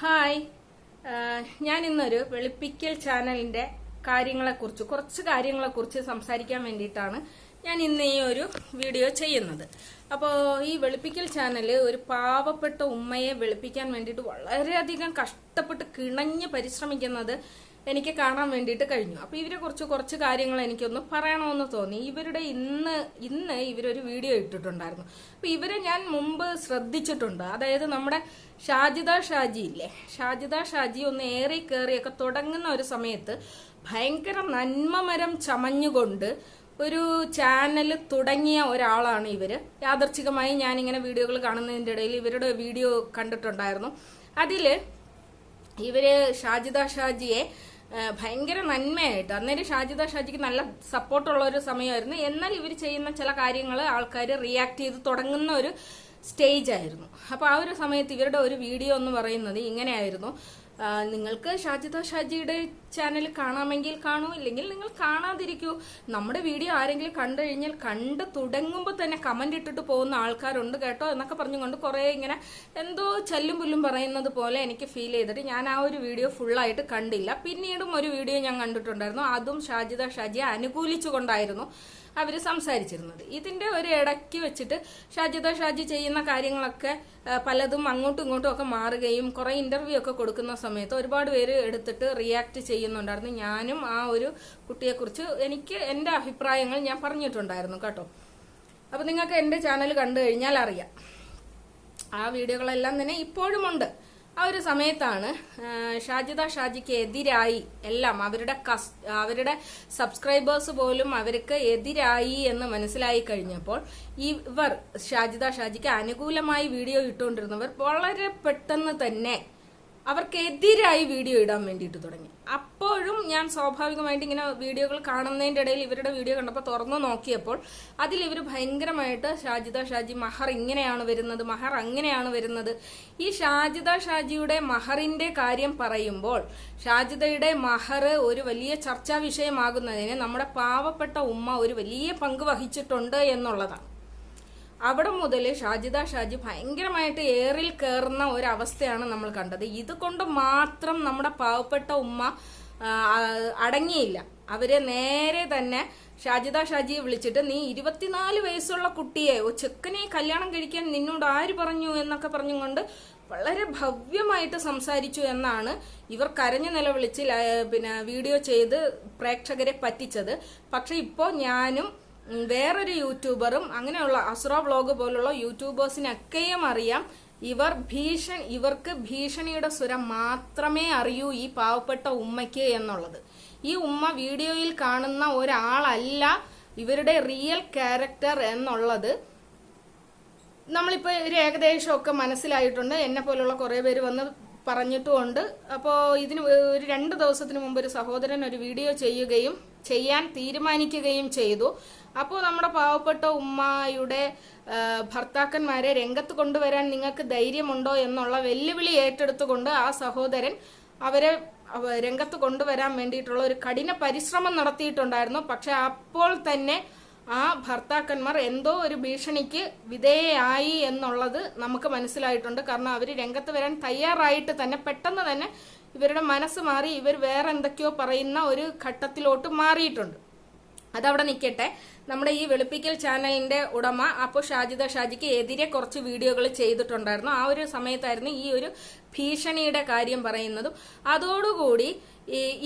Hi ഞാൻ ഇന്നൊരു വെളുപ്പിക്കൽ ചാനലിന്റെ കാര്യങ്ങളെക്കുറിച്ച് കുറച്ച് കാര്യങ്ങളെക്കുറിച്ച് സംസാരിക്കാൻ വേണ്ടിയിട്ടാണ് ഞാൻ ഇന്ന് ഈ ഒരു വീഡിയോ ചെയ്യുന്നത്. അപ്പോൾ ഈ വെളുപ്പിക്കൽ ചാനൽ ഒരു പാവപ്പെട്ട ഉമ്മയെ വെളുപ്പിക്കാൻ വേണ്ടിയിട്ട് വളരെയധികം കഷ്ടപ്പെട്ട് കിണഞ്ഞ് പരിശ്രമിക്കുന്നത് എനിക്ക് കാണാൻ വേണ്ടിയിട്ട് കഴിഞ്ഞു. അപ്പോൾ ഇവരെ കുറിച്ച് കുറച്ച് കാര്യങ്ങൾ എനിക്കൊന്ന് പറയണമെന്ന് തോന്നി. ഇവരുടെ ഇന്ന് ഇന്ന് ഇവരൊരു വീഡിയോ ഇട്ടിട്ടുണ്ടായിരുന്നു. അപ്പോൾ ഇവരെ ഞാൻ മുമ്പ് ശ്രദ്ധിച്ചിട്ടുണ്ട്. അതായത് നമ്മുടെ ഷാജിദ ഷാജി ഇല്ലേ? ഷാജിദ ഷാജി ഒന്ന് ഏറി കയറിയൊക്കെ തുടങ്ങുന്ന ഒരു സമയത്ത് ഭയങ്കര നന്മമരം ചമഞ്ഞുകൊണ്ട് ഒരു ചാനൽ തുടങ്ങിയ ഒരാളാണ് ഇവർ. യാദർച്ഛികമായി ഞാനിങ്ങനെ വീഡിയോകൾ കാണുന്നതിന്റെ ഇടയിൽ ഇവരുടെ വീഡിയോ കണ്ടിട്ടുണ്ടായിരുന്നു. അതിൽ ഇവർ ഷാജിദ ഷാജിയെ ഭയങ്കര നന്മയായിട്ട്. അന്നേരം ഷാജിദ ഷാജിക്ക് നല്ല സപ്പോർട്ടുള്ള ഒരു സമയമായിരുന്നു. എന്നാൽ ഇവർ ചെയ്യുന്ന ചില കാര്യങ്ങൾ ആൾക്കാർ റിയാക്ട് ചെയ്ത് തുടങ്ങുന്ന ഒരു സ്റ്റേജ് ആയിരുന്നു. അപ്പൊ ആ ഒരു സമയത്ത് ഇവരുടെ ഒരു വീഡിയോ എന്ന് പറയുന്നത് ഇങ്ങനെയായിരുന്നു. നിങ്ങൾക്ക് ഷാജിത ഷാജിയുടെ ചാനൽ കാണാമെങ്കിൽ കാണൂ ഇല്ലെങ്കിൽ നിങ്ങൾ കാണാതിരിക്കൂ. നമ്മുടെ വീഡിയോ ആരെങ്കിലും കണ്ടു കഴിഞ്ഞാൽ കണ്ട് തുടങ്ങുമ്പോൾ തന്നെ കമന്റ് ഇട്ടിട്ട് പോകുന്ന ആൾക്കാരുണ്ട് കേട്ടോ എന്നൊക്കെ പറഞ്ഞുകൊണ്ട് കുറേ ഇങ്ങനെ എന്തോ ചല്ലും പുല്ലും പറയുന്നത് പോലെ എനിക്ക് ഫീൽ ചെയ്തിട്ട് ഞാൻ ആ ഒരു വീഡിയോ ഫുള്ളായിട്ട് കണ്ടില്ല. പിന്നീടും ഒരു വീഡിയോ ഞാൻ കണ്ടിട്ടുണ്ടായിരുന്നു. അതും ഷാജിത ഷാജിയെ അനുകൂലിച്ചുകൊണ്ടായിരുന്നു. അവർ സംസാരിച്ചിരുന്നത്. ഇതിന്റെ ഒരു ഇടയ്ക്ക് വെച്ചിട്ട് ഷാജിദ ഷാജി ചെയ്യുന്ന കാര്യങ്ങളൊക്കെ പലതും അങ്ങോട്ടും ഇങ്ങോട്ടും ഒക്കെ മാറുകയും കുറെ ഇന്റർവ്യൂ ഒക്കെ കൊടുക്കുന്ന സമയത്ത് ഒരുപാട് പേര് എടുത്തിട്ട് റിയാക്ട് ചെയ്യുന്നുണ്ടായിരുന്നു. ഞാനും ആ ഒരു കുട്ടിയെക്കുറിച്ച് എനിക്ക് എന്റെ അഭിപ്രായങ്ങൾ ഞാൻ പറഞ്ഞിട്ടുണ്ടായിരുന്നു കേട്ടോ. അപ്പൊ നിങ്ങൾക്ക് എന്റെ ചാനൽ കണ്ടു കഴിഞ്ഞാൽ അറിയാം. ആ വീഡിയോകളെല്ലാം തന്നെ ഇപ്പോഴും ഉണ്ട്. ആ ഒരു സമയത്താണ് ഷാജിദ ഷാജിക്ക് എതിരായി എല്ലാം അവരുടെ കസ് അവരുടെ സബ്സ്ക്രൈബേഴ്സ് പോലും അവർക്ക് എതിരായി എന്ന് മനസ്സിലായി കഴിഞ്ഞപ്പോൾ ഇവർ ഷാജിദ ഷാജിക്ക് അനുകൂലമായി വീഡിയോ ഇട്ടുകൊണ്ടിരുന്നവർ വളരെ പെട്ടെന്ന് തന്നെ അവർക്കെതിരായി വീഡിയോ ഇടാൻ വേണ്ടിയിട്ട് തുടങ്ങി. അപ്പോഴും ഞാൻ സ്വാഭാവികമായിട്ട് ഇങ്ങനെ വീഡിയോകൾ കാണുന്നതിന്റെ ഇടയിൽ ഇവരുടെ വീഡിയോ കണ്ടപ്പോൾ തുറന്നു നോക്കിയപ്പോൾ അതിൽ ഇവർ ഭയങ്കരമായിട്ട് ഷാജിദ ഷാജി മഹർ ഇങ്ങനെയാണ് വരുന്നത് മഹർ അങ്ങനെയാണ് വരുന്നത്. ഈ ഷാജിദ ഷാജിയുടെ മഹറിന്റെ കാര്യം പറയുമ്പോൾ ഷാജിദയുടെ മഹർ ഒരു വലിയ ചർച്ചാ വിഷയമാകുന്നതിന് നമ്മുടെ പാവപ്പെട്ട ഉമ്മ ഒരു വലിയ പങ്ക് വഹിച്ചിട്ടുണ്ട് എന്നുള്ളതാണ്. അവിടെ മുതൽ ഷാജിദ ഷാജി ഭയങ്കരമായിട്ട് ഏറിൽ കയറുന്ന ഒരവസ്ഥയാണ് നമ്മൾ കണ്ടത്. ഇതുകൊണ്ട് മാത്രം നമ്മുടെ പാവപ്പെട്ട ഉമ്മ അടങ്ങിയില്ല. അവർ നേരെ തന്നെ ഷാജിദ ഷാജിയെ വിളിച്ചിട്ട് നീ ഇരുപത്തിനാല് വയസ്സുള്ള കുട്ടിയെ ചെക്കനെ കല്യാണം കഴിക്കാൻ നിന്നോട് ആര് പറഞ്ഞു? എന്നൊക്കെ പറഞ്ഞുകൊണ്ട് വളരെ ഭവ്യമായിട്ട് സംസാരിച്ചു എന്നാണ് ഇവർ കരഞ്ഞു നിലവിളിച്ച് പിന്നെ വീഡിയോ ചെയ്ത് പ്രേക്ഷകരെ പറ്റിച്ചത്. പക്ഷെ ഇപ്പോൾ ഞാനും വേറൊരു യൂട്യൂബറും അങ്ങനെയുള്ള അസുറ വ്ളോഗ് പോലുള്ള യൂട്യൂബേഴ്സിനൊക്കെയും അറിയാം. ഇവർ ഭീഷൻ ഇവർക്ക് ഭീഷണിയുടെ സ്വരം മാത്രമേ അറിയൂ ഈ പാവപ്പെട്ട ഉമ്മയ്ക്ക് എന്നുള്ളത്. ഈ ഉമ്മ വീഡിയോയിൽ കാണുന്ന ഒരാളല്ല ഇവരുടെ റിയൽ ക്യാരക്ടർ എന്നുള്ളത്. നമ്മളിപ്പോൾ ഒരു ഏകദേശം ഒക്കെ മനസ്സിലായിട്ടുണ്ട്. എന്നെ പോലുള്ള കുറേ പേര് വന്ന് പറഞ്ഞിട്ടുമുണ്ട്. അപ്പോൾ ഇതിന് ഒരു രണ്ട് ദിവസത്തിന് മുമ്പ് ഒരു സഹോദരൻ ഒരു വീഡിയോ ചെയ്യുകയും ചെയ്യാൻ തീരുമാനിക്കുകയും ചെയ്തു. അപ്പോൾ നമ്മുടെ പാവപ്പെട്ട ഉമ്മയുടെ ഭർത്താക്കന്മാരെ രംഗത്ത് കൊണ്ടുവരാൻ നിങ്ങൾക്ക് ധൈര്യമുണ്ടോ എന്നുള്ള വെല്ലുവിളി ഏറ്റെടുത്തുകൊണ്ട് ആ സഹോദരൻ അവരെ രംഗത്ത് കൊണ്ടുവരാൻ വേണ്ടിയിട്ടുള്ള ഒരു കഠിന പരിശ്രമം നടത്തിയിട്ടുണ്ടായിരുന്നു. പക്ഷെ അപ്പോൾ തന്നെ ആ ഭർത്താക്കന്മാർ എന്തോ ഒരു ഭീഷണിക്ക് വിധേയയായി എന്നുള്ളത് നമുക്ക് മനസ്സിലായിട്ടുണ്ട്. കാരണം അവർ രംഗത്ത് വരാൻ തയ്യാറായിട്ട് തന്നെ പെട്ടെന്ന് തന്നെ ഇവരുടെ മനസ്സ് മാറി ഇവർ വേറെ എന്തൊക്കെയോ പറയുന്ന ഒരു ഘട്ടത്തിലോട്ട് മാറിയിട്ടുണ്ട്. അതവിടെ നിൽക്കട്ടെ നമ്മുടെ ഈ വെളുപ്പിക്കൽ ചാനലിന്റെ ഉടമ അപ്പോൾ ഷാജിദ ഷാജിക്ക് എതിരെ കുറച്ച് വീഡിയോകൾ ചെയ്തിട്ടുണ്ടായിരുന്നു. ആ ഒരു സമയത്തായിരുന്നു ഈ ഒരു ഭീഷണിയുടെ കാര്യം പറയുന്നതും. അതോടുകൂടി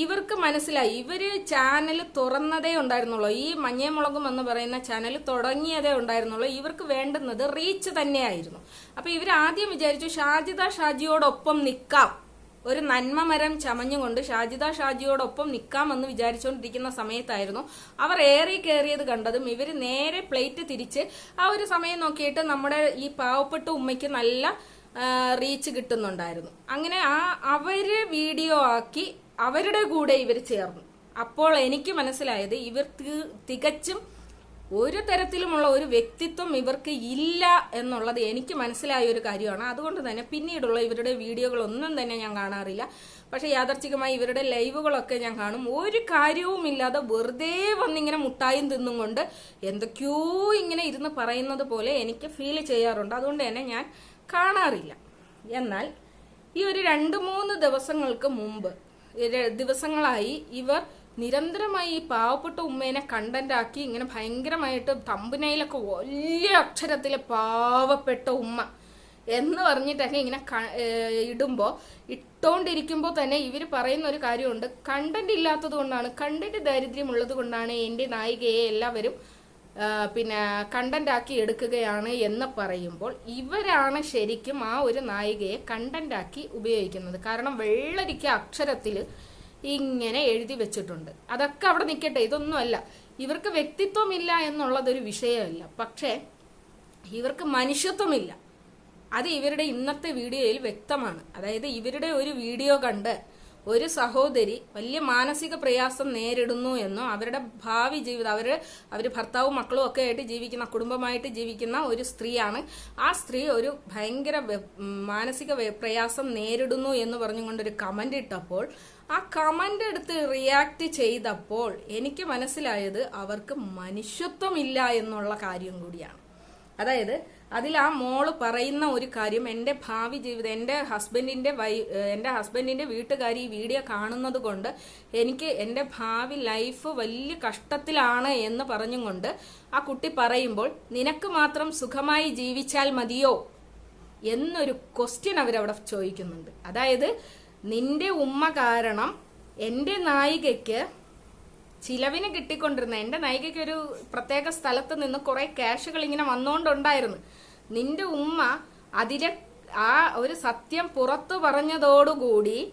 ഇവർക്ക് മനസ്സിലായി ഇവർ ചാനൽ തുറന്നതേ ഉണ്ടായിരുന്നുള്ളൂ. ഈ മഞ്ഞമുളകും എന്ന് പറയുന്ന ചാനൽ തുടങ്ങിയതേ ഉണ്ടായിരുന്നുള്ളൂ. ഇവർക്ക് വേണ്ടുന്നത് റീച്ച് തന്നെയായിരുന്നു. അപ്പൊ ഇവർ ആദ്യം വിചാരിച്ചു ഷാജിദ ഷാജിയോടൊപ്പം നിൽക്കാം ഒരു നന്മ മരം ചമഞ്ഞുകൊണ്ട് ഷാജിദ ഷാജിയോടൊപ്പം നിൽക്കാമെന്ന് വിചാരിച്ചുകൊണ്ടിരിക്കുന്ന സമയത്തായിരുന്നു അവർ ഏറി കയറിയത് കണ്ടതും ഇവർ നേരെ പ്ലേറ്റ് തിരിച്ച് ആ ഒരു സമയം നോക്കിയിട്ട് നമ്മുടെ ഈ പാവപ്പെട്ട ഉമ്മയ്ക്ക് നല്ല റീച്ച് കിട്ടുന്നുണ്ടായിരുന്നു. അങ്ങനെ ആ അവർ വീഡിയോ ആക്കി അവരുടെ കൂടെ ഇവർ ചേർന്നു. അപ്പോൾ എനിക്ക് മനസ്സിലായത് ഇവർ തികച്ചും ഒരു തരത്തിലുമുള്ള ഒരു വ്യക്തിത്വം ഇവർക്ക് ഇല്ല എന്നുള്ളത് എനിക്ക് മനസ്സിലായ ഒരു കാര്യമാണ്. അതുകൊണ്ട് തന്നെ പിന്നീടുള്ള ഇവരുടെ വീഡിയോകളൊന്നും തന്നെ ഞാൻ കാണാറില്ല. പക്ഷെ യാദർച്ഛികമായി ഇവരുടെ ലൈവുകളൊക്കെ ഞാൻ കാണും. ഒരു കാര്യവും ഇല്ലാതെ വെറുതെ വന്നിങ്ങനെ മുട്ടായും തിന്നും കൊണ്ട് എന്തൊക്കെയോ ഇങ്ങനെ ഇരുന്ന് പറയുന്നത് പോലെ എനിക്ക് ഫീൽ ചെയ്യാറുണ്ട്. അതുകൊണ്ട് തന്നെ ഞാൻ കാണാറില്ല. എന്നാൽ ഈ ഒരു രണ്ട് മൂന്ന് ദിവസങ്ങൾക്ക് മുമ്പ് ദിവസങ്ങളായി ഇവർ നിരന്തരമായി ഈ പാവപ്പെട്ട ഉമ്മേനെ കണ്ടന്റാക്കി ഇങ്ങനെ ഭയങ്കരമായിട്ട് തമ്പുനയിലൊക്കെ വലിയ അക്ഷരത്തിൽ പാവപ്പെട്ട ഉമ്മ എന്ന് പറഞ്ഞിട്ടൊക്കെ ഇങ്ങനെ ഇടുമ്പോൾ ഇട്ടുകൊണ്ടിരിക്കുമ്പോൾ തന്നെ ഇവർ പറയുന്ന ഒരു കാര്യമുണ്ട്. കണ്ടന്റ് ഇല്ലാത്തത് കൊണ്ടാണ് കണ്ടന്റ് ദാരിദ്ര്യമുള്ളത് കൊണ്ടാണ് എന്റെ നായികയെ എല്ലാവരും പിന്നെ കണ്ടന്റാക്കി എടുക്കുകയാണ് എന്ന് പറയുമ്പോൾ ഇവരാണ് ശരിക്കും ആ ഒരു നായികയെ കണ്ടന്റാക്കി ഉപയോഗിക്കുന്നത്. കാരണം വെള്ളരിക്ക അക്ഷരത്തിൽ ഇങ്ങനെ എഴുതി വെച്ചിട്ടുണ്ട്. അതൊക്കെ അവിടെ നിൽക്കട്ടെ ഇതൊന്നുമല്ല. ഇവർക്ക് വ്യക്തിത്വമില്ല എന്നുള്ളതൊരു വിഷയമല്ല. പക്ഷേ ഇവർക്ക് മനുഷ്യത്വമില്ല. അത് ഇവരുടെ ഇന്നത്തെ വീഡിയോയിൽ വ്യക്തമാണ്. അതായത് ഇവരുടെ ഒരു വീഡിയോ കണ്ട് ഒരു സഹോദരി വലിയ മാനസിക പ്രയാസം നേരിടുന്നു എന്നും അവരുടെ ഭാവി ജീവിതം അവർ അവർ ഭർത്താവും മക്കളും ഒക്കെ ആയിട്ട് ജീവിക്കുന്ന കുടുംബമായിട്ട് ജീവിക്കുന്ന ഒരു സ്ത്രീയാണ്. ആ സ്ത്രീ ഒരു ഭയങ്കര മാനസിക പ്രയാസം നേരിടുന്നു എന്ന് പറഞ്ഞുകൊണ്ടൊരു കമന്റ് ഇട്ടപ്പോൾ ആ കമന്റ് എടുത്ത് റിയാക്ട് ചെയ്തപ്പോൾ എനിക്ക് മനസ്സിലായത് അവർക്ക് മനുഷ്യത്വമില്ല എന്നുള്ള കാര്യം കൂടിയാണ്. അതായത് അതിൽ ആ മോൾ പറയുന്ന ഒരു കാര്യം എന്റെ ഭാവി ജീവിതം എന്റെ ഹസ്ബൻഡിന്റെ വൈ എന്റെ ഹസ്ബൻഡിന്റെ വീട്ടുകാർ ഈ വീഡിയോ കാണുന്നത് കൊണ്ട് എനിക്ക് എന്റെ ഭാവി ലൈഫ് വലിയ കഷ്ടത്തിലാണ് എന്ന് പറഞ്ഞും കൊണ്ട് ആ കുട്ടി പറയുമ്പോൾ നിനക്ക് മാത്രം സുഖമായി ജീവിച്ചാൽ മതിയോ? എന്നൊരു ക്വസ്റ്റ്യൻ അവരവിടെ ചോദിക്കുന്നുണ്ട്. അതായത് നിന്റെ ഉമ്മ കാരണം എന്റെ നായികയ്ക്ക് ചിലവിന് കിട്ടിക്കൊണ്ടിരുന്ന എന്റെ നായികയ്ക്ക് ഒരു പ്രത്യേക സ്ഥലത്ത് നിന്ന് കുറെ ക്യാഷുകൾ ഇങ്ങനെ വന്നുകൊണ്ടുണ്ടായിരുന്നു നിന്റെ ഉമ്മ അതിലെ ആ ഒരു സത്യം പുറത്തു പറഞ്ഞതോടുകൂടി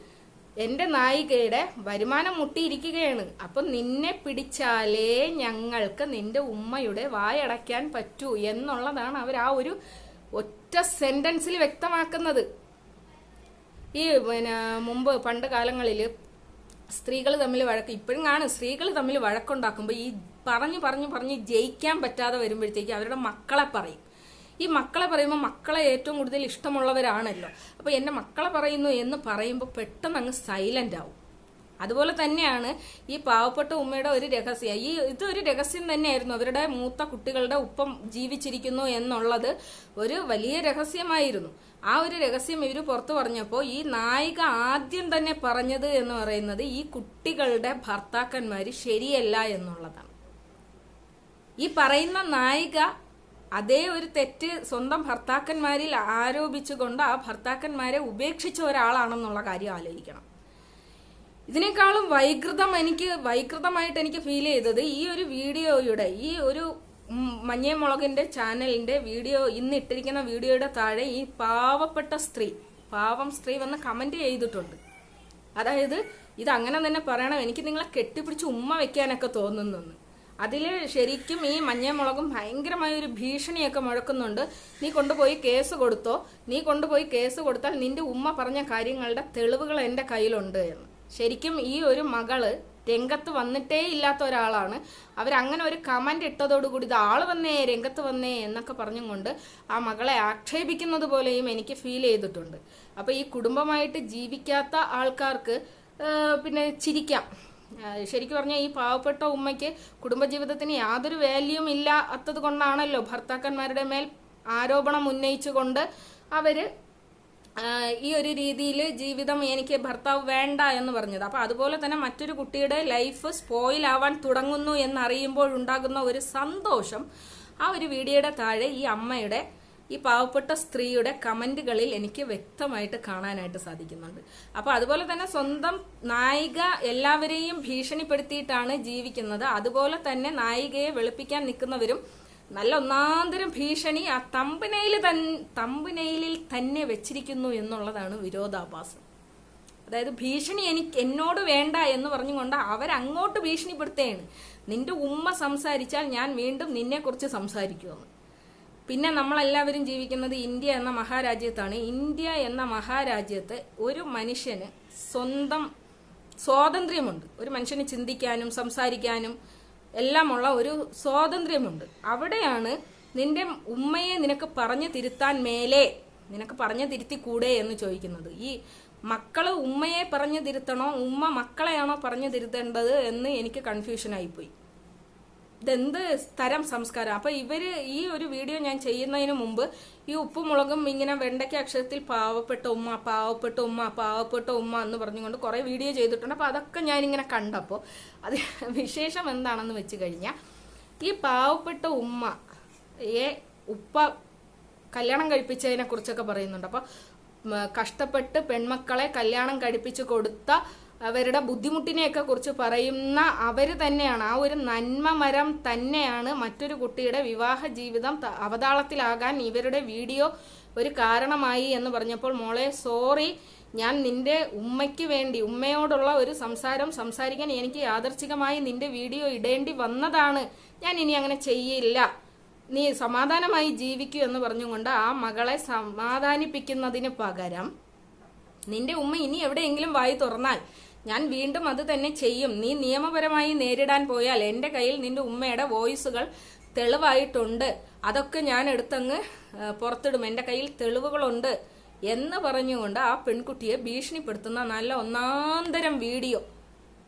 എന്റെ നായികയുടെ വരുമാനം മുട്ടിയിരിക്കുകയാണ്. അപ്പം നിന്നെ പിടിച്ചാലേ ഞങ്ങൾക്ക് നിന്റെ ഉമ്മയുടെ വായടയ്ക്കാൻ പറ്റൂ എന്നുള്ളതാണ് അവർ ആ ഒരു ഒറ്റ സെന്റൻസിൽ വ്യക്തമാക്കുന്നത്. ഈ പിന്നെ മുമ്പ് പണ്ട് കാലങ്ങളിൽ സ്ത്രീകൾ തമ്മിൽ വഴക്ക് ഇപ്പോഴും കാണും. സ്ത്രീകൾ തമ്മിൽ വഴക്കുണ്ടാക്കുമ്പോൾ ഈ പറഞ്ഞു പറഞ്ഞു പറഞ്ഞ് ജയിക്കാൻ പറ്റാതെ വരുമ്പോഴത്തേക്ക് അവരുടെ മക്കളെ പറയും. ഈ മക്കളെ പറയുമ്പോൾ മക്കളെ ഏറ്റവും കൂടുതൽ ഇഷ്ടമുള്ളവരാണല്ലോ. അപ്പോൾ എന്റെ മക്കളെ പറയുന്നു എന്ന് പറയുമ്പോൾ പെട്ടെന്ന് അങ്ങ് സൈലന്റ് ആവും. അതുപോലെ തന്നെയാണ് ഈ പാവപ്പെട്ട ഉമ്മയുടെ ഒരു രഹസ്യം. ഈ ഇതൊരു രഹസ്യം തന്നെയായിരുന്നു. അവരുടെ മൂത്ത കുട്ടികളുടെ ഒപ്പം ജീവിച്ചിരിക്കുന്നു എന്നുള്ളത് ഒരു വലിയ രഹസ്യമായിരുന്നു. ആ ഒരു രഹസ്യം ഇവർ പുറത്തു പറഞ്ഞപ്പോൾ ഈ നായിക ആദ്യം തന്നെ പറഞ്ഞത് എന്ന് പറയുന്നത് ഈ കുട്ടികളുടെ ഭർത്താക്കന്മാർ ശരിയല്ല എന്നുള്ളതാണ്. ഈ പറയുന്ന നായിക അതേ ഒരു തെറ്റ് സ്വന്തം ഭർത്താക്കന്മാരിൽ ആരോപിച്ചുകൊണ്ട് ആ ഭർത്താക്കന്മാരെ ഉപേക്ഷിച്ച ഒരാളാണെന്നുള്ള കാര്യം ആലോചിക്കണം. ഇതിനേക്കാളും വൈകൃതം എനിക്ക് വൈകൃതമായിട്ട് എനിക്ക് ഫീൽ ചെയ്തത് ഈ ഒരു വീഡിയോയുടെ ഈ ഒരു മഞ്ഞേ മുളകിന്റെ ചാനലിന്റെ വീഡിയോ ഇന്ന് ഇട്ടിരിക്കുന്ന വീഡിയോയുടെ താഴെ ഈ പാവപ്പെട്ട സ്ത്രീ പാവം സ്ത്രീ വന്ന് കമന്റ് ചെയ്തിട്ടുണ്ട്. അതായത് ഇത് അങ്ങനെ തന്നെ പറയണം. എനിക്ക് നിങ്ങളെ കെട്ടിപ്പിടിച്ച് ഉമ്മ വെക്കാനൊക്കെ തോന്നുന്നു അതിൽ ശരിക്കും ഈ മഞ്ഞമുളകും ഭയങ്കരമായ ഒരു ഭീഷണിയൊക്കെ മുഴക്കുന്നുണ്ട്. നീ കൊണ്ടുപോയി കേസ് കൊടുത്തോ? നീ കൊണ്ടുപോയി കേസ് കൊടുത്താൽ നിന്റെ ഉമ്മ പറഞ്ഞ കാര്യങ്ങളുടെ തെളിവുകൾ എന്റെ കയ്യിലുണ്ട് എന്ന്. ശരിക്കും ഈ ഒരു മകൾ രംഗത്ത് വന്നിട്ടേ ഇല്ലാത്ത ഒരാളാണ്. അവരങ്ങനെ ഒരു കമന്റ് ഇട്ടതോടുകൂടി ഇത് ആൾ വന്നേ രംഗത്ത് വന്നേ എന്നൊക്കെ പറഞ്ഞും കൊണ്ട് ആ മകളെ ആക്ഷേപിക്കുന്നത് പോലെയും എനിക്ക് ഫീൽ ചെയ്തിട്ടുണ്ട്. അപ്പൊ ഈ കുടുംബമായിട്ട് ജീവിക്കാത്ത ആൾക്കാർക്ക് പിന്നെ ചിരിക്കാം. ശരിക്കും പറഞ്ഞാൽ ഈ പാവപ്പെട്ട ഉമ്മയ്ക്ക് കുടുംബജീവിതത്തിന് യാതൊരു വാല്യൂം ഇല്ലാത്തത് കൊണ്ടാണല്ലോ ഭർത്താക്കന്മാരുടെ മേൽ ആരോപണം ഉന്നയിച്ചുകൊണ്ട് അവർ ആ, ഈ ഒരു രീതിയിൽ ജീവിതം എനിക്ക് ഭർത്താവ് വേണ്ട എന്ന് പറഞ്ഞത്. അപ്പൊ അതുപോലെ തന്നെ മറ്റൊരു കുട്ടിയുടെ ലൈഫ് സ്പോയിൽ ആവാൻ തുടങ്ങുന്നു എന്നറിയുമ്പോൾ ഉണ്ടാകുന്ന ഒരു സന്തോഷം ആ ഒരു വീഡിയോയുടെ താഴെ ഈ അമ്മയുടെ ഈ പാവപ്പെട്ട സ്ത്രീയുടെ കമന്റുകളിൽ എനിക്ക് വ്യക്തമായിട്ട് കാണാനായിട്ട് സാധിക്കുന്നുണ്ട്. അപ്പോൾ അതുപോലെ തന്നെ സ്വന്തം നായിക എല്ലാവരെയും ഭീഷണിപ്പെടുത്തിയിട്ടാണ് ജീവിക്കുന്നത്. അതുപോലെ തന്നെ നായികയെ വെളുപ്പിക്കാൻ നിൽക്കുന്നവരും നല്ല ഒന്നാന്തരം ഭീഷണി ആ തമ്പനയിൽ തൻ തമ്പനയിലിൽ തന്നെ വെച്ചിരിക്കുന്നു എന്നുള്ളതാണ് വിരോധാഭാസം. അതായത് ഭീഷണി എനിക്ക് എന്നോട് വേണ്ട എന്ന് പറഞ്ഞുകൊണ്ട് അവരങ്ങോട്ട് ഭീഷണിപ്പെടുത്തുകയാണ് നിന്റെ ഉമ്മ സംസാരിച്ചാൽ ഞാൻ വീണ്ടും നിന്നെ നിന്നെക്കുറിച്ച് സംസാരിക്കുമെന്ന്. പിന്നെ നമ്മളെല്ലാവരും ജീവിക്കുന്നത് ഇന്ത്യ എന്ന മഹാരാജ്യത്താണ്. ഇന്ത്യ എന്ന മഹാരാജ്യത്ത് ഒരു മനുഷ്യന് സ്വന്തം സ്വാതന്ത്ര്യമുണ്ട്. ഒരു മനുഷ്യന് ചിന്തിക്കാനും സംസാരിക്കാനും എല്ലാമുള്ള ഒരു സ്വാതന്ത്ര്യമുണ്ട്. അവിടെയാണ് നിന്റെ ഉമ്മയെ നിനക്ക് പറഞ്ഞു തിരുത്താൻ മേലെ നിനക്ക് പറഞ്ഞു തിരുത്തി കൂടെ എന്ന് ചോദിക്കുന്നത്. ഈ മക്കൾ ഉമ്മയെ പറഞ്ഞു തിരുത്തണോ ഉമ്മ മക്കളെയാണോ പറഞ്ഞു തിരുത്തേണ്ടത് എന്ന് എനിക്ക് കൺഫ്യൂഷൻ ആയിപ്പോയി. ഇതെന്ത് തരം സംസ്കാരം? അപ്പൊ ഇവർ ഈ ഒരു വീഡിയോ ഞാൻ ചെയ്യുന്നതിന് മുമ്പ് ഈ ഉപ്പും മുളകും ഇങ്ങനെ വെണ്ടയ്ക്ക അക്ഷരത്തിൽ പാവപ്പെട്ട ഉമ്മ പാവപ്പെട്ട ഉമ്മ പാവപ്പെട്ട ഉമ്മ എന്ന് പറഞ്ഞുകൊണ്ട് കുറെ വീഡിയോ ചെയ്തിട്ടുണ്ട്. അപ്പൊ അതൊക്കെ ഞാനിങ്ങനെ കണ്ടപ്പോൾ അത് വിശേഷം എന്താണെന്ന് വെച്ച് കഴിഞ്ഞാൽ ഈ പാവപ്പെട്ട ഉമ്മ ഏ ഉപ്പ കല്യാണം കഴിപ്പിച്ചതിനെ കുറിച്ചൊക്കെ പറയുന്നുണ്ട്. അപ്പൊ കഷ്ടപ്പെട്ട് പെൺമക്കളെ കല്യാണം കഴിപ്പിച്ച് കൊടുത്ത അവരുടെ ബുദ്ധിമുട്ടിനെയൊക്കെ കുറിച്ച് പറയുന്ന അവർ തന്നെയാണ്. ആ ഒരു നന്മ മരം തന്നെയാണ് മറ്റൊരു കുട്ടിയുടെ വിവാഹ ജീവിതം അവതാളത്തിലാകാൻ ഇവരുടെ വീഡിയോ ഒരു കാരണമായി എന്ന് പറഞ്ഞപ്പോൾ മോളെ സോറി ഞാൻ നിന്റെ ഉമ്മയ്ക്ക് വേണ്ടി ഉമ്മയോടുള്ള ഒരു സംസാരം സംസാരിക്കാൻ എനിക്ക് യാദർച്ഛികമായി നിന്റെ വീഡിയോ ഇടേണ്ടി വന്നതാണ്. ഞാൻ ഇനി അങ്ങനെ ചെയ്യില്ല. നീ സമാധാനമായി ജീവിക്കൂ എന്ന് പറഞ്ഞുകൊണ്ട് ആ മകളെ സമാധാനിപ്പിക്കുന്നതിന് പകരം നിന്റെ ഉമ്മ ഇനി എവിടെയെങ്കിലും വായി തുറന്നാൽ ഞാൻ വീണ്ടും അത് തന്നെ ചെയ്യും. നീ നിയമപരമായി നേരിടാൻ പോയാൽ എന്റെ കയ്യിൽ നിന്റെ ഉമ്മയുടെ വോയിസുകൾ തെളിവായിട്ടുണ്ട്. അതൊക്കെ ഞാൻ എടുത്തങ്ങ് പുറത്തിടും. എന്റെ കയ്യിൽ തെളിവുകളുണ്ട് എന്ന് പറഞ്ഞുകൊണ്ട് ആ പെൺകുട്ടിയെ ഭീഷണിപ്പെടുത്തുന്ന നല്ല ഒന്നാന്തരം വീഡിയോ.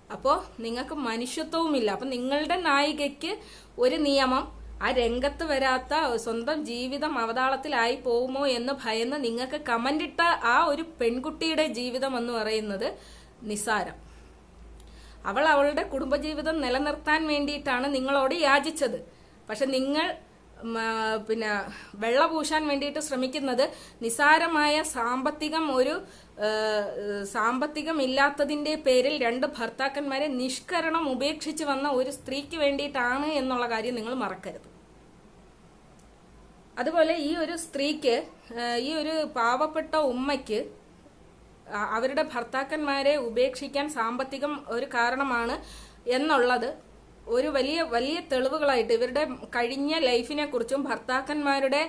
അപ്പോൾ നിങ്ങൾക്ക് മനുഷ്യത്വവുമില്ല. അപ്പം നിങ്ങളുടെ നായികയ്ക്ക് ഒരു നിയമം ആ രംഗത്ത് വരാത്ത സ്വന്തം ജീവിതം അവതാളത്തിലായി പോകുമോ എന്ന് ഭയന്ന് നിങ്ങൾക്ക് കമന്റ് ഇട്ട ആ ഒരു പെൺകുട്ടിയുടെ ജീവിതം എന്ന് പറയുന്നത് നിസാരം. അവൾ അവളുടെ കുടുംബജീവിതം നിലനിർത്താൻ വേണ്ടിയിട്ടാണ് നിങ്ങളോട് യാചിച്ചത്. പക്ഷെ നിങ്ങൾ പിന്നെ വെള്ള പൂശാൻ വേണ്ടിയിട്ട് ശ്രമിക്കുന്നത് നിസാരമായ സാമ്പത്തികം ഒരു ആ, സാമ്പത്തികം ഇല്ലാത്തതിന്റെ പേരിൽ രണ്ട് ഭർത്താക്കന്മാരെ നിഷ്കരണം ഉപേക്ഷിച്ച് വന്ന ഒരു സ്ത്രീക്ക് വേണ്ടിയിട്ടാണ് എന്നുള്ള കാര്യം നിങ്ങൾ മറക്കരുത്. അതുപോലെ ഈ ഒരു സ്ത്രീക്ക് ഈ ഒരു പാവപ്പെട്ട ഉമ്മയ്ക്ക് അവരുടെ ഭർത്താക്കന്മാരെ ഉപേക്ഷിക്കാൻ സാമ്പത്തികം ഒരു കാരണമാണ് എന്നുള്ളത് ഒരു വലിയ വലിയ തെളിവുകളായിട്ട് ഇവരുടെ കഴിഞ്ഞ ലൈഫിനെ കുറിച്ചും ഭർത്താക്കന്മാരുടെ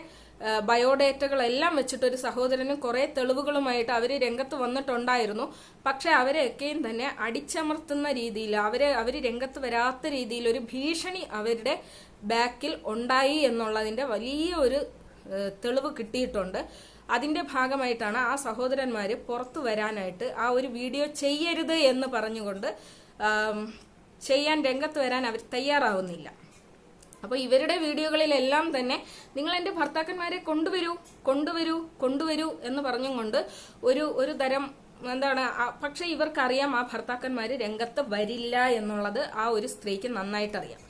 ബയോഡേറ്റകളെല്ലാം വെച്ചിട്ട് ഒരു സഹോദരനും കുറെ തെളിവുകളുമായിട്ട് അവർ രംഗത്ത് വന്നിട്ടുണ്ടായിരുന്നു. പക്ഷെ അവരെയൊക്കെയും തന്നെ അടിച്ചമർത്തുന്ന രീതിയിൽ അവരെ അവർ രംഗത്ത് വരാത്ത രീതിയിൽ ഒരു ഭീഷണി അവരുടെ ബാക്കിൽ ഉണ്ടായി എന്നുള്ളതിന്റെ വലിയ ഒരു തെളിവ് കിട്ടിയിട്ടുണ്ട്. അതിന്റെ ഭാഗമായിട്ടാണ് ആ സഹോദരന്മാര് പുറത്തു വരാനായിട്ട് ആ ഒരു വീഡിയോ ചെയ്യരുത് എന്ന് പറഞ്ഞുകൊണ്ട് ചെയ്യാൻ രംഗത്ത് വരാൻ അവർ തയ്യാറാവുന്നില്ല. അപ്പോൾ ഇവരുടെ വീഡിയോകളിലെല്ലാം തന്നെ നിങ്ങൾ എന്റെ ഭർത്താക്കന്മാരെ കൊണ്ടുവരൂ കൊണ്ടുവരൂ കൊണ്ടുവരൂ എന്ന് പറഞ്ഞും കൊണ്ട് ഒരു ഒരു തരം എന്താണ് പക്ഷെ ഇവർക്കറിയാം ആ ഭർത്താക്കന്മാർ രംഗത്ത് വരില്ല എന്നുള്ളത് ആ ഒരു സ്ത്രീക്ക് നന്നായിട്ടറിയാം.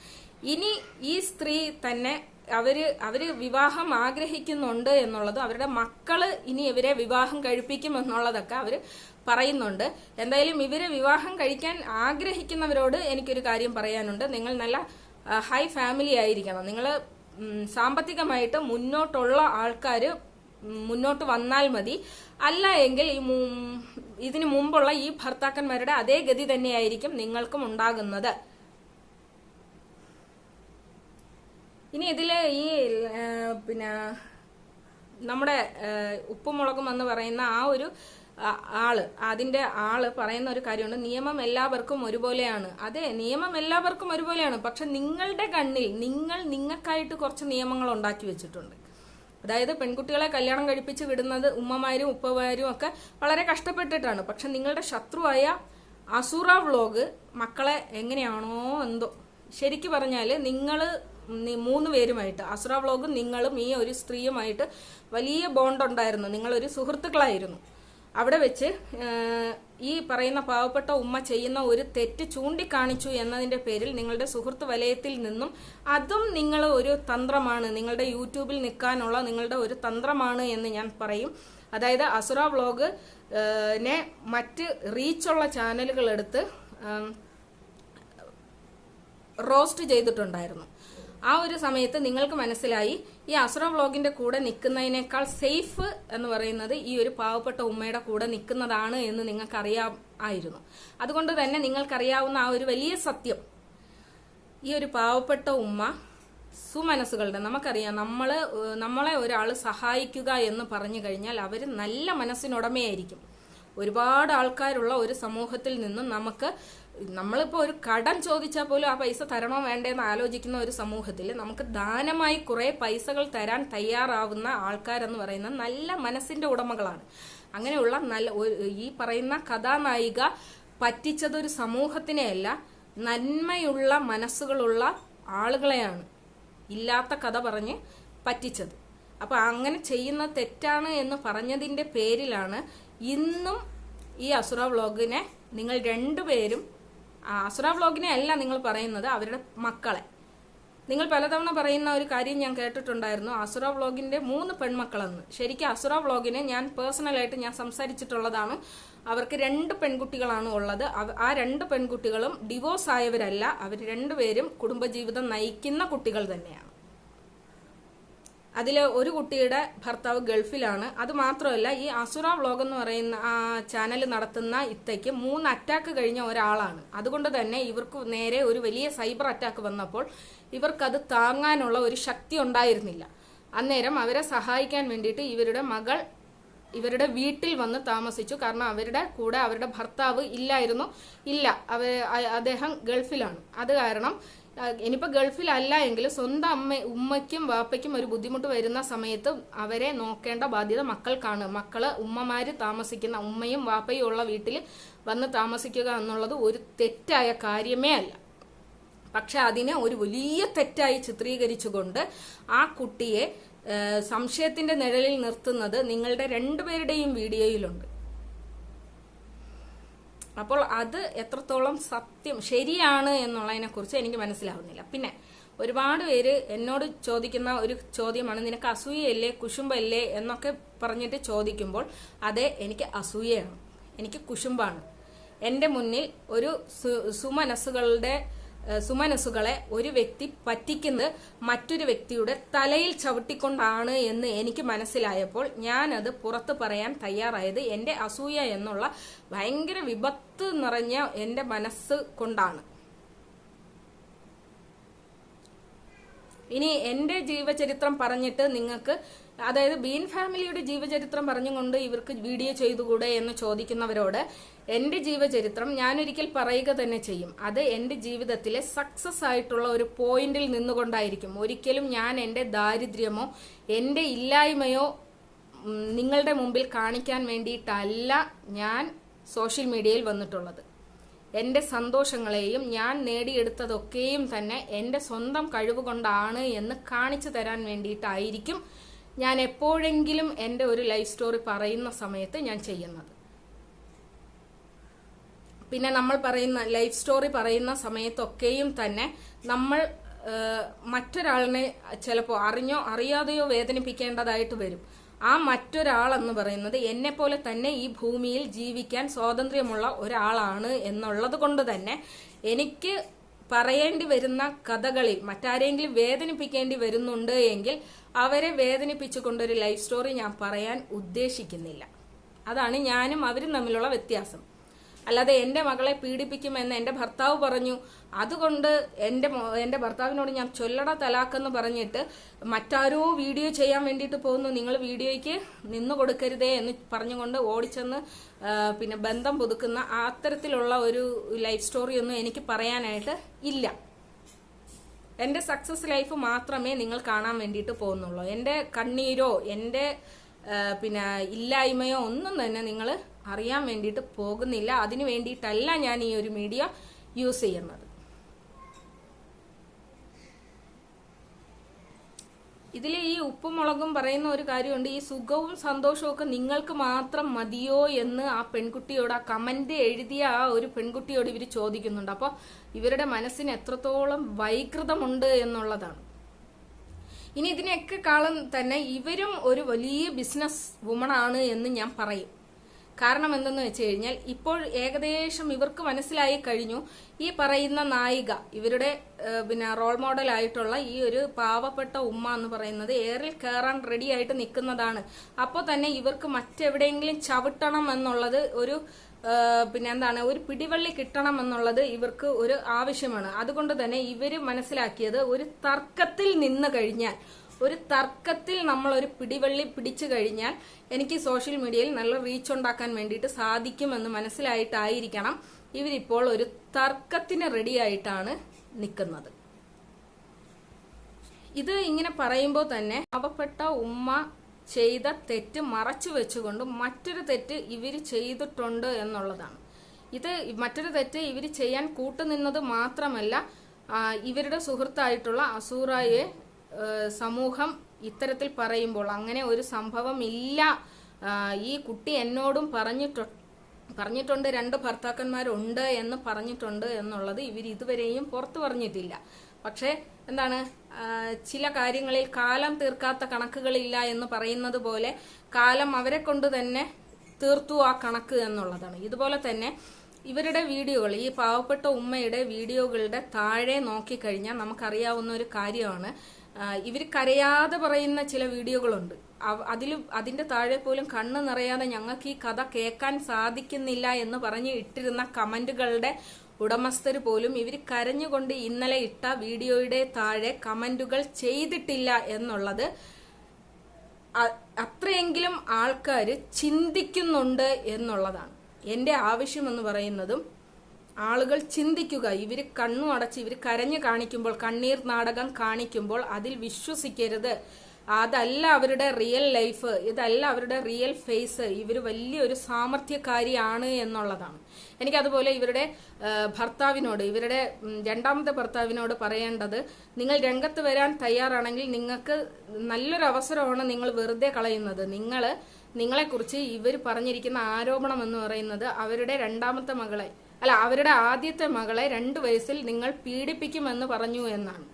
ഇനി ഈ സ്ത്രീ തന്നെ അവർ അവർ വിവാഹം ആഗ്രഹിക്കുന്നുണ്ട് എന്നുള്ളത് അവരുടെ മക്കൾ ഇനി ഇവരെ വിവാഹം കഴിപ്പിക്കും എന്നുള്ളതൊക്കെ അവർ പറയുന്നുണ്ട്. എന്തായാലും ഇവരെ വിവാഹം കഴിക്കാൻ ആഗ്രഹിക്കുന്നവരോട് എനിക്കൊരു കാര്യം പറയാനുണ്ട്. നിങ്ങൾ നല്ല ഹൈ ഫാമിലി ആയിരിക്കണം. നിങ്ങൾ സാമ്പത്തികമായിട്ട് മുന്നോട്ടുള്ള ആൾക്കാർ മുന്നോട്ട് വന്നാൽ മതി. അല്ല എങ്കിൽ ഈ ഇതിനു മുമ്പുള്ള ഈ ഭർത്താക്കന്മാരുടെ അതേ ഗതി തന്നെയായിരിക്കും നിങ്ങൾക്കും ഉണ്ടാകുന്നത്. ഇനി ഇതിൽ ഈ പിന്നെ നമ്മുടെ ഉപ്പുമുളകും മുളകും എന്ന് പറയുന്ന ആ ഒരു ആൾ അതിന്റെ ആൾ പറയുന്ന ഒരു കാര്യമുണ്ട്. നിയമം എല്ലാവർക്കും ഒരുപോലെയാണ്. അതെ നിയമം എല്ലാവർക്കും ഒരുപോലെയാണ്. പക്ഷെ നിങ്ങളുടെ കണ്ണിൽ നിങ്ങൾ നിങ്ങൾക്കായിട്ട് കുറച്ച് നിയമങ്ങൾ ഉണ്ടാക്കി വെച്ചിട്ടുണ്ട്. അതായത് പെൺകുട്ടികളെ കല്യാണം കഴിപ്പിച്ച് വിടുന്നത് ഉമ്മമാരും ഉപ്പമാരും ഒക്കെ വളരെ കഷ്ടപ്പെട്ടിട്ടാണ്. പക്ഷെ നിങ്ങളുടെ ശത്രുവായ അസുറ വ്ളോഗ് മക്കളെ എങ്ങനെയാണോ എന്തോ. ശരിക്കു പറഞ്ഞാൽ നിങ്ങൾ നി- മൂന്ന് പേരുമായിട്ട് അസുറ വ്ളോഗും നിങ്ങളും ഈ ഒരു സ്ത്രീയുമായിട്ട് വലിയ ബോണ്ട് ഉണ്ടായിരുന്നു നിങ്ങളൊരു സുഹൃത്തുക്കളായിരുന്നു. അവിടെ വെച്ച് ഈ പറയുന്ന പാവപ്പെട്ട ഉമ്മ ചെയ്യുന്ന ഒരു തെറ്റ് ചൂണ്ടിക്കാണിച്ചു എന്നതിന്റെ പേരിൽ നിങ്ങളുടെ സുഹൃത്ത് വലയത്തിൽ നിന്നും അതും നിങ്ങൾ ഒരു തന്ത്രമാണ്. നിങ്ങളുടെ യൂട്യൂബിൽ നിൽക്കാനുള്ള നിങ്ങളുടെ ഒരു തന്ത്രമാണ് എന്ന് ഞാൻ പറയും. അതായത് അസുറ വ്ളോഗ് നെ മറ്റ് റീച്ചുള്ള ചാനലുകളെടുത്ത് റോസ്റ്റ് ചെയ്തിട്ടുണ്ടായിരുന്നു. ആ ഒരു സമയത്ത് നിങ്ങൾക്ക് മനസ്സിലായി ഈ അസുറ വ്ളോഗിന്റെ കൂടെ നിൽക്കുന്നതിനേക്കാൾ സേഫ് എന്ന് പറയുന്നത് ഈ ഒരു പാവപ്പെട്ട ഉമ്മയുടെ കൂടെ നിൽക്കുന്നതാണ് എന്ന് നിങ്ങൾക്ക് അറിയാം ആയിരുന്നു. അതുകൊണ്ട് തന്നെ നിങ്ങൾക്കറിയാവുന്ന ആ ഒരു വലിയ സത്യം. ഈ ഒരു പാവപ്പെട്ട ഉമ്മ സുമനസ്സുകളുടെ നമുക്കറിയാം നമ്മൾ നമ്മളെ ഒരാൾ സഹായിക്കുക എന്ന് പറഞ്ഞു കഴിഞ്ഞാൽ അവർ നല്ല മനസ്സിനുടമയായിരിക്കും. ഒരുപാട് ആൾക്കാരുള്ള ഒരു സമൂഹത്തിൽ നിന്നും നമുക്ക് നമ്മളിപ്പോൾ ഒരു കടം ചോദിച്ചാൽ പോലും ആ പൈസ തരണോ വേണ്ടേന്ന് ആലോചിക്കുന്ന ഒരു സമൂഹത്തിൽ നമുക്ക് ദാനമായി കുറെ പൈസകൾ തരാൻ തയ്യാറാവുന്ന ആൾക്കാരെന്ന് പറയുന്ന നല്ല മനസ്സിന്റെ ഉടമകളാണ്. അങ്ങനെയുള്ള നല്ല ഈ പറയുന്ന കഥാനായിക പറ്റിച്ചതൊരു സമൂഹത്തിനെയല്ല നന്മയുള്ള മനസ്സുകളുള്ള ആളുകളെയാണ് ഇല്ലാത്ത കഥ പറഞ്ഞ് പറ്റിച്ചത്. അപ്പൊ അങ്ങനെ ചെയ്യുന്ന തെറ്റാണ് എന്ന് പറഞ്ഞതിന്റെ പേരിലാണ് ഇന്നും ഈ അസുര വ്ളോഗിനെ നിങ്ങൾ രണ്ടുപേരും അസുര വ്ളോഗിനെ അല്ല നിങ്ങൾ പറയുന്നത് അവരുടെ മക്കളെ. നിങ്ങൾ പലതവണ പറയുന്ന ഒരു കാര്യം ഞാൻ കേട്ടിട്ടുണ്ടായിരുന്നു. അസുര വ്ളോഗിന്റെ മൂന്ന് പെൺമക്കളെന്ന്. ശരിക്കും അസുര വ്ളോഗിനെ ഞാൻ പേഴ്സണലായിട്ട് ഞാൻ സംസാരിച്ചിട്ടുള്ളതാണ്. അവർക്ക് രണ്ട് പെൺകുട്ടികളാണ് ഉള്ളത്. ആ രണ്ട് പെൺകുട്ടികളും ഡിവോഴ്സ് ആയവരല്ല. അവർ രണ്ടുപേരും കുടുംബജീവിതം നയിക്കുന്ന കുട്ടികൾ തന്നെയാണ്. അതിൽ ഒരു കുട്ടിയുടെ ഭർത്താവ് ഗൾഫിലാണ്. അത് മാത്രമല്ല ഈ അസുറ വ്ലോഗ് എന്ന് പറയുന്ന ചാനൽ നടത്തുന്ന ഇത്തയ്ക്ക് മൂന്ന് അറ്റാക്ക് കഴിഞ്ഞ ഒരാളാണ്. അതുകൊണ്ട് തന്നെ ഇവർക്ക് നേരെ ഒരു വലിയ സൈബർ അറ്റാക്ക് വന്നപ്പോൾ ഇവർക്കത് താങ്ങാനുള്ള ഒരു ശക്തി ഉണ്ടായിരുന്നില്ല. അന്നേരം അവരെ സഹായിക്കാൻ വേണ്ടിയിട്ട് ഇവരുടെ മകൾ ഇവരുടെ വീട്ടിൽ വന്ന് താമസിച്ചു. കാരണം അവരുടെ കൂടെ അവരുടെ ഭർത്താവ് ഇല്ലായിരുന്നു. ഇല്ല അവ അദ്ദേഹം ഗൾഫിലാണ്. അത് കാരണം ആ, ഇനിയിപ്പോ ഗൾഫിലല്ല എങ്കിൽ സ്വന്തം അമ്മ ഉമ്മയ്ക്കും വാപ്പയ്ക്കും ഒരു ബുദ്ധിമുട്ട് വരുന്ന സമയത്ത് അവരെ നോക്കേണ്ട ബാധ്യത മക്കൾക്കാണ്. മക്കൾ ഉമ്മമാര് താമസിക്കുന്ന ഉമ്മയും വാപ്പയും ഉള്ള വീട്ടിൽ വന്ന് താമസിക്കുക എന്നുള്ളത് ഒരു തെറ്റായ കാര്യമേ അല്ല. പക്ഷെ അതിനെ ഒരു വലിയ തെറ്റായി ചിത്രീകരിച്ചുകൊണ്ട് ആ കുട്ടിയെ സംശയത്തിന്റെ നിഴലിൽ നിർത്തുന്നത് നിങ്ങളുടെ രണ്ടുപേരുടെയും വീഡിയോയിലുണ്ട്. അപ്പോൾ അത് എത്രത്തോളം സത്യം ശരിയാണ് എന്നുള്ളതിനെ കുറിച്ച് എനിക്ക് മനസ്സിലാവുന്നില്ല. പിന്നെ ഒരുപാട് പേര് എന്നോട് ചോദിക്കുന്ന ഒരു ചോദ്യമാണ് നിനക്ക് അസൂയയല്ലേ കുശുമ്പല്ലേ എന്നൊക്കെ പറഞ്ഞിട്ട് ചോദിക്കുമ്പോൾ അതെ എനിക്ക് അസൂയയാണ്. എനിക്ക് കുശുമ്പാണ്. എന്റെ മുന്നിൽ ഒരു സുമനസ്സുകളുടെ ഏഹ്, സുമനസ്സുകളെ ഒരു വ്യക്തി പറ്റിക്കുന്നത് മറ്റൊരു വ്യക്തിയുടെ തലയിൽ ചവിട്ടിക്കൊണ്ടാണ് എന്ന് എനിക്ക് മനസ്സിലായപ്പോൾ ഞാനത് പുറത്ത് പറയാൻ തയ്യാറായത് എന്റെ അസൂയ എന്നുള്ള ഭയങ്കര വിപത്ത് നിറഞ്ഞ എന്റെ മനസ്സ് കൊണ്ടാണ്. ഇനി എന്റെ ജീവചരിത്രം പറഞ്ഞിട്ട് നിങ്ങൾക്ക് അതായത് ബീൻ ഫാമിലിയുടെ ജീവചരിത്രം പറഞ്ഞുകൊണ്ട് ഇവർക്ക് വീഡിയോ ചെയ്തുകൂടെ എന്ന് ചോദിക്കുന്നവരോട് എന്റെ ജീവചരിത്രം ഞാനൊരിക്കൽ പറയുക തന്നെ ചെയ്യും. അത് എന്റെ ജീവിതത്തിലെ സക്സസ് ആയിട്ടുള്ള ഒരു പോയിന്റിൽ നിന്നുകൊണ്ടായിരിക്കും. ഒരിക്കലും ഞാൻ എന്റെ ദാരിദ്ര്യമോ എന്റെ ഇല്ലായ്മയോ നിങ്ങളുടെ മുമ്പിൽ കാണിക്കാൻ വേണ്ടിയിട്ടല്ല ഞാൻ സോഷ്യൽ മീഡിയയിൽ വന്നിട്ടുള്ളത്. എന്റെ സന്തോഷങ്ങളെയും ഞാൻ നേടിയെടുത്തതൊക്കെയും തന്നെ എന്റെ സ്വന്തം കഴിവുകൊണ്ടാണ് എന്ന് കാണിച്ചു തരാൻ വേണ്ടിയിട്ടായിരിക്കും ഞാൻ എപ്പോഴെങ്കിലും എന്റെ ഒരു ലൈഫ് സ്റ്റോറി പറയുന്ന സമയത്ത് ഞാൻ ചെയ്യുന്നത്. പിന്നെ നമ്മൾ പറയുന്ന ലൈഫ് സ്റ്റോറി പറയുന്ന സമയത്തൊക്കെയും തന്നെ നമ്മൾ മറ്റൊരാളിനെ ചിലപ്പോൾ അറിഞ്ഞോ അറിയാതെയോ വേദനിപ്പിക്കേണ്ടതായിട്ട് വരും. ആ മറ്റൊരാളെന്ന് പറയുന്നത് എന്നെ പോലെ തന്നെ ഈ ഭൂമിയിൽ ജീവിക്കാൻ സ്വാതന്ത്ര്യമുള്ള ഒരാളാണ് എന്നുള്ളത് കൊണ്ട് തന്നെ എനിക്ക് പറയേണ്ടി വരുന്ന കഥകളിൽ മറ്റാരെങ്കിലും വേദനിപ്പിക്കേണ്ടി വരുന്നുണ്ട് എങ്കിൽ അവരെ വേദനിപ്പിച്ചുകൊണ്ടൊരു ലൈഫ് സ്റ്റോറി ഞാൻ പറയാൻ ഉദ്ദേശിക്കുന്നില്ല. അതാണ് ഞാനും അവരും തമ്മിലുള്ള വ്യത്യാസം. അല്ലാതെ എന്റെ മകളെ പീഡിപ്പിക്കുമെന്ന് എന്റെ ഭർത്താവ് പറഞ്ഞു. അതുകൊണ്ട് എന്റെ എന്റെ ഭർത്താവിനോട് ഞാൻ ചൊല്ലട തലാക്കെന്ന് പറഞ്ഞിട്ട് മറ്റാരോ വീഡിയോ ചെയ്യാൻ വേണ്ടിയിട്ട് പോകുന്നു. നിങ്ങൾ വീഡിയോയ്ക്ക് നിന്നു കൊടുക്കരുതേ എന്ന് പറഞ്ഞുകൊണ്ട് ഓടിച്ചെന്ന് പിന്നെ ബന്ധം പുതുക്കുന്ന അത്തരത്തിലുള്ള ഒരു ലൈഫ് സ്റ്റോറി ഒന്നും എനിക്ക് പറയാനായിട്ട് ഇല്ല. എന്റെ സക്സസ് ലൈഫ് മാത്രമേ നിങ്ങൾ കാണാൻ വേണ്ടിയിട്ട് പോകുന്നുള്ളൂ. എന്റെ കണ്ണീരോ എന്റെ പിന്നെ ഇല്ലായ്മയോ ഒന്നും തന്നെ നിങ്ങൾ അറിയാൻ വേണ്ടിയിട്ട് പോകുന്നില്ല. അതിനു വേണ്ടിയിട്ടല്ല ഞാൻ ഈ ഒരു മീഡിയ യൂസ് ചെയ്യുന്നത്. ഇതിൽ ഈ ഉപ്പും മുളകും പറയുന്ന ഒരു കാര്യമുണ്ട്. ഈ സുഖവും സന്തോഷവും ഒക്കെ നിങ്ങൾക്ക് മാത്രം മതിയോ എന്ന് ആ പെൺകുട്ടിയോട് ആ കമന്റ് എഴുതിയ ആ ഒരു പെൺകുട്ടിയോട് ഇവർ ചോദിക്കുന്നുണ്ട്. അപ്പോൾ ഇവരുടെ മനസ്സിന് എത്രത്തോളം വൈകൃതമുണ്ട് എന്നുള്ളതാണ്. ഇനി ഇതിനെയൊക്കെ കാലം തന്നെ ഇവരും ഒരു വലിയ ബിസിനസ് വുമണാണ് എന്ന് ഞാൻ പറയും. കാരണം എന്തെന്ന് വെച്ച് കഴിഞ്ഞാൽ ഇപ്പോൾ ഏകദേശം ഇവർക്ക് മനസ്സിലായി കഴിഞ്ഞു. ഈ പറയുന്ന നായിക ഇവരുടെ പിന്നെ റോൾ മോഡൽ ആയിട്ടുള്ള ഈ ഒരു പാവപ്പെട്ട ഉമ്മ എന്ന് പറയുന്നത് എയറിൽ കയറാൻ റെഡി ആയിട്ട് നിൽക്കുന്നതാണ്. അപ്പോൾ തന്നെ ഇവർക്ക് മറ്റെവിടെയെങ്കിലും ചവിട്ടണം എന്നുള്ളത് ഒരു പിന്നെ എന്താണ് ഒരു പിടിവള്ളി കിട്ടണം എന്നുള്ളത് ഇവർക്ക് ഒരു ആവശ്യമാണ്. അതുകൊണ്ട് തന്നെ ഇവർ മനസ്സിലാക്കിയത് ഒരു തർക്കത്തിൽ നിന്ന് കഴിഞ്ഞാൽ ഒരു തർക്കത്തിൽ നമ്മൾ ഒരു പിടിവള്ളി പിടിച്ചു കഴിഞ്ഞാൽ എനിക്ക് സോഷ്യൽ മീഡിയയിൽ നല്ല റീച്ച് ഉണ്ടാക്കാൻ വേണ്ടിയിട്ട് സാധിക്കുമെന്ന് മനസ്സിലായിട്ടായിരിക്കണം ഇവരിപ്പോൾ ഒരു തർക്കത്തിന് റെഡിയായിട്ടാണ് നിൽക്കുന്നത്. ഇത് ഇങ്ങനെ പറയുമ്പോൾ തന്നെ അവപ്പെട്ട ഉമ്മ ചെയ്ത തെറ്റ് മറച്ചു വെച്ചുകൊണ്ട് മറ്റൊരു തെറ്റ് ഇവർ ചെയ്തിട്ടുണ്ട് എന്നുള്ളതാണ്. ഇത് മറ്റൊരു തെറ്റ് ഇവർ ചെയ്യാൻ കൂട്ടുനിന്നത് മാത്രമല്ല ഇവരുടെ സുഹൃത്തായിട്ടുള്ള അസൂറായെ സമൂഹം ഇത്തരത്തിൽ പറയുമ്പോൾ അങ്ങനെ ഒരു സംഭവം ഇല്ല. ഈ കുട്ടി എന്നോടും പറഞ്ഞിട്ടു പറഞ്ഞിട്ടുണ്ട് രണ്ട് ഭർത്താക്കന്മാരുണ്ട് എന്ന് പറഞ്ഞിട്ടുണ്ട് എന്നുള്ളത് ഇവർ ഇതുവരെയും പുറത്തു പറഞ്ഞിട്ടില്ല. പക്ഷേ എന്താണ് ചില കാര്യങ്ങളിൽ കാലം തീർക്കാത്ത കണക്കുകളില്ല എന്ന് പറയുന്നത് പോലെ കാലം അവരെ കൊണ്ട് തന്നെ തീർത്തു ആ കണക്ക് എന്നുള്ളതാണ്. ഇതുപോലെ തന്നെ ഇവരുടെ വീഡിയോകൾ ഈ പാവപ്പെട്ട ഉമ്മയുടെ വീഡിയോകളുടെ താഴെ നോക്കിക്കഴിഞ്ഞാൽ നമുക്കറിയാവുന്ന ഒരു കാര്യമാണ്. ഇവർ കരയാതെ പറയുന്ന ചില വീഡിയോകളുണ്ട്. അതിൽ അതിന്റെ താഴെ പോലും കണ്ണ് നിറയാതെ ഞങ്ങൾക്ക് ഈ കഥ കേൾക്കാൻ സാധിക്കുന്നില്ല എന്ന് പറഞ്ഞ് ഇട്ടിരുന്ന കമന്റുകളുടെ ഉടമസ്ഥർ പോലും ഇവർ കരഞ്ഞുകൊണ്ട് ഇന്നലെ ഇട്ട വീഡിയോയുടെ താഴെ കമന്റുകൾ ചെയ്തിട്ടില്ല എന്നുള്ളത് അത്രയെങ്കിലും ആൾക്കാർ ചിന്തിക്കുന്നുണ്ട് എന്നുള്ളതാണ്. എന്റെ ആവശ്യം എന്ന് പറയുന്നതും ആളുകൾ ചിന്തിക്കുക. ഇവർ കണ്ണു അടച്ച് ഇവർ കരഞ്ഞു കാണിക്കുമ്പോൾ കണ്ണീർ നാടകം കാണിക്കുമ്പോൾ അതിൽ വിശ്വസിക്കരുത്. അതല്ല അവരുടെ റിയൽ ലൈഫ് ഇതല്ല അവരുടെ റിയൽ ഫേസ് ഇവർ വലിയൊരു സാമർഥ്യക്കാരിയാണ് എന്നുള്ളതാണ്. എനിക്കതുപോലെ ഇവരുടെ ഭർത്താവിനോട് ഇവരുടെ രണ്ടാമത്തെ ഭർത്താവിനോട് പറയേണ്ടത് നിങ്ങൾ രംഗത്ത് വരാൻ തയ്യാറാണെങ്കിൽ നിങ്ങൾക്ക് നല്ലൊരു അവസരമാണ് നിങ്ങൾ വെറുതെ കളയുന്നത്. നിങ്ങൾ നിങ്ങളെക്കുറിച്ച് ഇവർ പറഞ്ഞിരിക്കുന്ന ആരോപണം എന്ന് പറയുന്നത് അവരുടെ രണ്ടാമത്തെ മകളെ അല്ല അവരുടെ ആദ്യത്തെ മകളെ രണ്ട് വയസ്സിൽ നിങ്ങൾ പീഡിപ്പിക്കുമെന്ന് പറഞ്ഞു എന്നാണ്.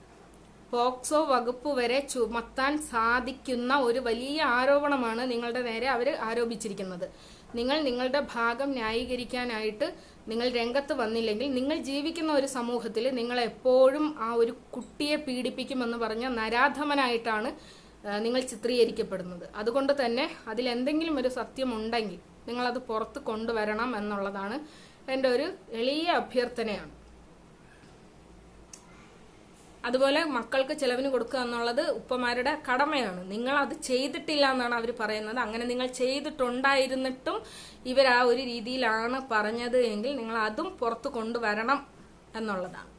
പോക്സോ വകുപ്പ് വരെ ചുമത്താൻ സാധിക്കുന്ന ഒരു വലിയ ആരോപണമാണ് നിങ്ങളുടെ നേരെ അവർ ആരോപിച്ചിരിക്കുന്നത്. നിങ്ങൾ നിങ്ങളുടെ ഭാഗം ന്യായീകരിക്കാനായിട്ട് നിങ്ങൾ രംഗത്ത് വന്നില്ലെങ്കിൽ നിങ്ങൾ ജീവിക്കുന്ന ഒരു സമൂഹത്തിൽ നിങ്ങൾ എപ്പോഴും ആ ഒരു കുട്ടിയെ പീഡിപ്പിക്കുമെന്ന് പറഞ്ഞ നരാധമനായിട്ടാണ് നിങ്ങൾ ചിത്രീകരിക്കപ്പെടുന്നത്. അതുകൊണ്ട് തന്നെ അതിൽ എന്തെങ്കിലും ഒരു സത്യമുണ്ടെങ്കിൽ നിങ്ങളത് പുറത്ത് കൊണ്ടുവരണം എന്നുള്ളതാണ് എന്റെ ഒരു എളിയ അഭ്യർത്ഥനയാണ്. അതുപോലെ മക്കൾക്ക് ചെലവിന് കൊടുക്കുക എന്നുള്ളത് ഉപ്പമാരുടെ കടമയാണ്. നിങ്ങൾ അത് ചെയ്തിട്ടില്ല എന്നാണ് അവർ പറയുന്നത്. അങ്ങനെ നിങ്ങൾ ചെയ്തിട്ടുണ്ടായിരുന്നിട്ടും ഇവർ ആ ഒരു രീതിയിലാണ് പറഞ്ഞത് എങ്കിൽ നിങ്ങൾ അതും പുറത്തു കൊണ്ടുവരണം എന്നുള്ളതാണ്.